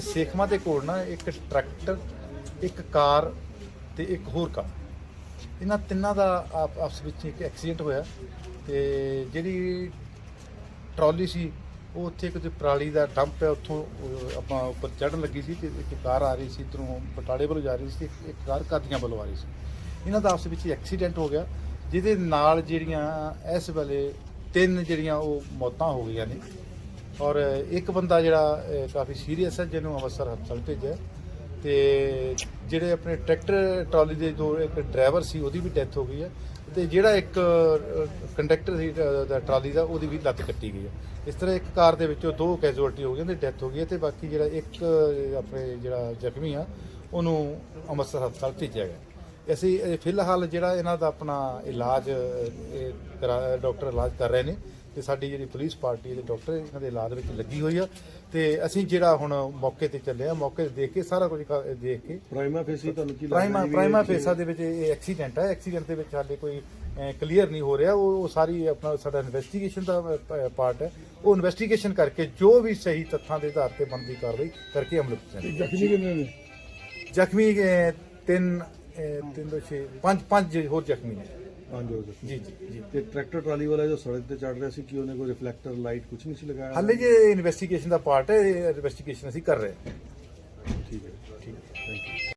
ਸੇਖਮਾ ਦੇ ਕੋਲ ਨਾ ਇੱਕ ਟਰੈਕਟਰ, ਇੱਕ ਕਾਰ ਤੇ ਇੱਕ ਹੋਰ ਕਾਰ। ਇਹਨਾਂ ਤਿੰਨਾਂ ਦਾ ਆਪ- ਆਪਸ ਵਿੱਚ ਇੱਕ ਐਕਸੀਡੈਂਟ ਹੋਇਆ ਤੇ ਜਿਹੜੀ ਟਰਾਲੀ ਸੀ, ਉਹ ਉੱਥੇ ਕਿਤੇ ਪਰਾਲੀ ਦਾ ਡੰਪ ਹੈ, ਉੱਥੋਂ ਉਹ ਆਪਾਂ ਉੱਪਰ ਚੜਨ ਲੱਗੀ ਸੀ ਤੇ ਇੱਕ ਕਾਰ ਆ ਰਹੀ ਸੀ, ਇੱਧਰੋਂ ਬਟਾਲੇ ਵੱਲੋਂ ਜਾ ਰਹੀ ਸੀ, ਇੱਕ- ਇੱਕ ਕਾਰ ਕਾਦੀਆਂ ਵੱਲੋਂ ਆ ਰਹੀ ਸੀ। ਇਹਨਾਂ ਦਾ ਆਪਸ ਵਿੱਚ ਐਕਸੀਡੈਂਟ ਹੋ ਗਿਆ, ਜਿਹਦੇ ਨਾਲ ਜਿਹੜੀਆਂ ਇਸ ਵੇਲੇ ਤਿੰਨ ਜਿਹੜੀਆਂ ਉਹ ਮੌਤਾਂ ਹੋ ਗਈਆਂ ਨੇ। ਔਰ ਇੱਕ ਬੰਦਾ ਜਿਹੜਾ ਕਾਫੀ ਸੀਰੀਅਸ ਹੈ, ਜਿਹਨੂੰ ਅੰਮ੍ਰਿਤਸਰ ਹਸਪਤਾਲ ਭੇਜਿਆ ਤੇ ਜਿਹੜੇ ਆਪਣੇ ਟਰੈਕਟਰ ਟਰਾਲੀ ਦੇ ਦੋ ਇੱਕ ਡਰਾਈਵਰ ਸੀ, ਉਹਦੀ ਵੀ ਡੈਥ ਹੋ ਗਈ ਹੈ। ਤੇ ਜਿਹੜਾ ਇੱਕ ਕੰਡਕਟਰ ਸੀ ਦਾ ਟਰਾਲੀ ਦਾ, ਉਹਦੀ ਵੀ ਲੱਤ ਕੱਟੀ ਗਈ ਹੈ। ਇਸ ਤਰ੍ਹਾਂ ਇੱਕ ਕਾਰ ਦੇ ਵਿੱਚੋਂ ਦੋ ਕੈਜੂਅਲਟੀ ਹੋ ਗਈਆਂ ਤੇ ਡੈਥ ਹੋ ਗਈ ਹੈ ਤੇ ਬਾਕੀ ਜਿਹੜਾ ਇੱਕ ਆਪਣੇ ਜਿਹੜਾ ਜ਼ਖਮੀ ਆ, ਉਹਨੂੰ ਅੰਮ੍ਰਿਤਸਰ ਹਸਪਤਾਲ ਭੇਜਿਆ ਗਿਆ ਅਸੀਂ ਫਿਲਹਾਲ ਜਿਹੜਾ ਇਹਨਾਂ ਦਾ ਆਪਣਾ ਇਲਾਜ ਕਰਾ ਡਾਕਟਰ ਇਲਾਜ ਕਰ ਰਹੇ ਨੇ। ਤੇ ਸਾਡੀ ਜਿਹੜੀ ਪੁਲਿਸ ਪਾਰਟੀ ਦੇ ਡਾਕਟਰ ਇਹਨਾਂ ਦੇ ਇਲਾਜ ਵਿੱਚ ਲੱਗੀ ਹੋਈ ਆ। ਤੇ ਅਸੀਂ ਜਿਹੜਾ ਹੁਣ ਮੌਕੇ ਤੇ ਚੱਲੇ ਆ ਮੌਕੇ ਤੇ ਦੇਖ ਕੇ ਸਾਰਾ ਕੁਝ ਦੇਖ ਕੇ ਪ੍ਰਾਈਮਾ ਫੇਸੀ ਤੁਹਾਨੂੰ ਕੀ ਪ੍ਰਾਈਮਾ ਜੀ ਵੀ ਪ੍ਰਾਈਮਾ ਇਹ- ਫੇਸਾ ਦੇ ਵਿੱਚ ਇਹ ਐਕਸੀਡੈਂਟ ਹੈ ਐਕਸੀਡੈਂਟ ਦੇ ਵਿੱਚ ਹਾਲੇ ਕੋਈ ਕਲੀਅਰ ਨਹੀਂ ਹੋ ਰਿਹਾ। ਉਹ ਉਹ ਸਾਰੀ ਆਪਣਾ ਸਾਡਾ ਇਨਵੈਸਟੀਗੇਸ਼ਨ ਦਾ ਪਾਰਟ ਹੈ। ਉਹ ਇਨਵੈਸਟੀਗੇਸ਼ਨ ਕਰਕੇ ਜੋ ਵੀ ਸਹੀ ਤੱਥਾਂ ਦੇ ਆਧਾਰ ਤੇ ਬਣਦੀ ਕਾਰਵਾਈ ਕਰਕੇ ਅਮਲ ਵਿੱਚ ਲਿਆਂਦੀ ਜ਼ਖਮੀ ਕਿੰਨੇ ਨੇ? ਜ਼ਖਮੀ ਅਹ, ਤਿੰਨ ਅਹ, ਤਿੰਨ ਦੋ ਛੇ ਪੰਜ ਪੰਜ ਹੋਰ ਜ਼ਖਮੀ ਨੇ। ਪੰਜ ਹੋ ਗਏ ਜੀ ਜੀ। ਤੇ ਟਰੈਕਟਰ ਟਰਾਲੀ ਵਾਲਾ ਜੋ ਸੜਕ ਤੇ ਚੜ ਰਿਹਾ ਸੀ ਕਿ ਉਹਨੇ ਕੋਈ ਰਿਫਲੈਕਟਰ ਲਾਈਟ ਕੁਝ ਨਹੀਂ ਸੀ ਲਗਾਇਆ? ਹਾਲੇ ਜੇ ਇਨਵੈਸਟੀਗੇਸ਼ਨ ਦਾ ਪਾਰਟ ਹੈ ਇਨਵੈਸਟੀਗੇਸ਼ਨ ਅਸੀਂ ਕਰ ਰਹੇ ਹਾਂ। ਠੀਕ ਹੈ ਠੀਕ ਹੈ। Thank you